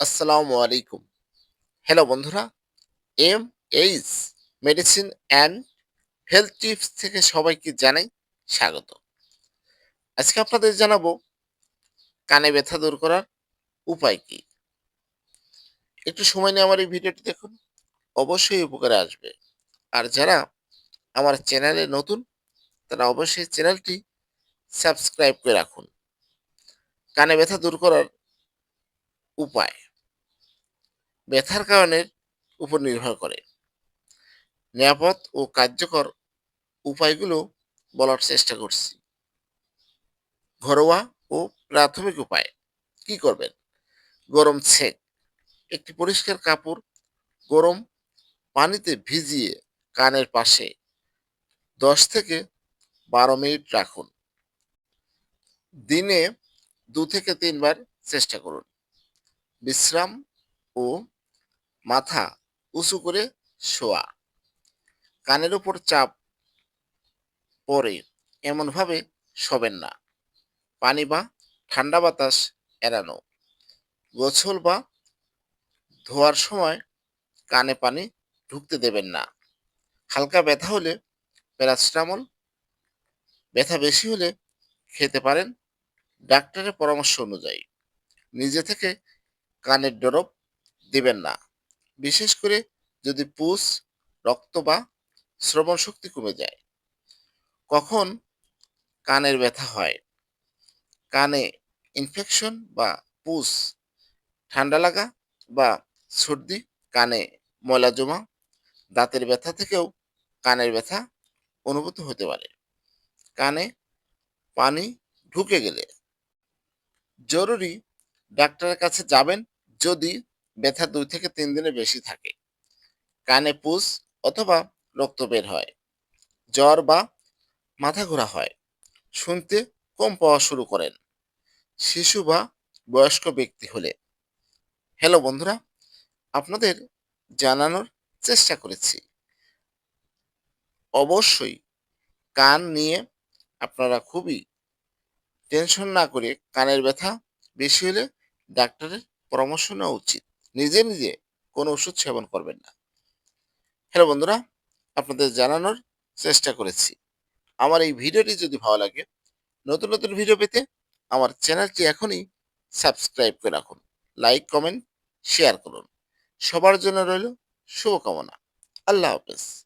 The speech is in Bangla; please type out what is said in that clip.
আসসালামু আলাইকুম। হ্যালো বন্ধুরা M H medicine and health tips থেকে সবাইকে জানাই স্বাগত। আজকে আপনাদের জানাব, কানে ব্যথা দূর করার উপায় কি? একটু সময় নিয়ে আমার এই ভিডিওটি দেখুন, অবশ্যই উপকারে আসবে। আর যারা আমার চ্যানেলে নতুন, তারা অবশ্যই চ্যানেলটি সাবস্ক্রাইব করে রাখুন। কানে ব্যথা দূর করার উপায়। ব্যথার কারণের উপর নির্ভর করে। নিরাপদ ও কার্যকর উপায়গুলো বলার চেষ্টা করছি। ঘরোয়া ও প্রাথমিক উপায় কি করবেন? গরম ছেক একটি পরিষ্কার কাপড় গরম পানিতে ভিজিয়ে কানের পাশে দশ থেকে বারো মিনিট রাখুন। দিনে দু থেকে তিনবার চেষ্টা করুন। বিশ্রাম ও মাথা উঁচু করে শোয়া। কানের উপর চাপ পরে এমনভাবে শোবেন না। পানি বা ঠান্ডা বাতাস এড়ানো। গোছল বা ধোয়ার সময় কানে পানি ঢুকতে দেবেন না। হালকা ব্যথা হলে প্যারাসিটামল, ব্যথা বেশি হলে খেতে পারেন ডাক্তারের পরামর্শ অনুযায়ী। নিজে থেকে কানের ডরব দেবেন না। বিশেষ করে যদি পুষ, রক্ত বা শ্রবণ শক্তি কমে যায়। কখন কানের ব্যথা হয়? কানে ইনফেকশন বা পুষ, ঠান্ডা লাগা বা সর্দি, কানে ময়লা জমা, দাঁতের ব্যথা থেকেও কানের ব্যথা অনুভূত হতে পারে। কানে পানি ঢুকে গেলে জরুরি ডাক্তারের কাছে যাবেন যদি ব্যথা দুই থেকে তিন দিনের বেশি থাকে। কানে পুষ অথবা রক্ত বের হয়। জ্বর বা মাথা ঘোরা হয়। শুনতে কম পাওয়া শুরু করেন। শিশু বা বয়স্ক ব্যক্তি হলে। হ্যালো বন্ধুরা, আপনাদের জানানোর চেষ্টা করেছি। অবশ্যই কান নিয়ে আপনারা খুবই টেনশন না করে কানের ব্যথা বেশি হলে ডাক্তারের পরামর্শ নেওয়া উচিত। নিজে নিজে কোনো ওষুধ সেবন করবেন না। হ্যালো বন্ধুরা, আপনাদের জানানোর চেষ্টা করেছি। আমার এই ভিডিওটি যদি ভালো লাগে, নতুন নতুন ভিডিও পেতে আমার চ্যানেলটি এখনই সাবস্ক্রাইব করে রাখুন। লাইক, কমেন্ট, শেয়ার করুন। সবার জন্য রইল শুভকামনা। আল্লাহ হাফেজ।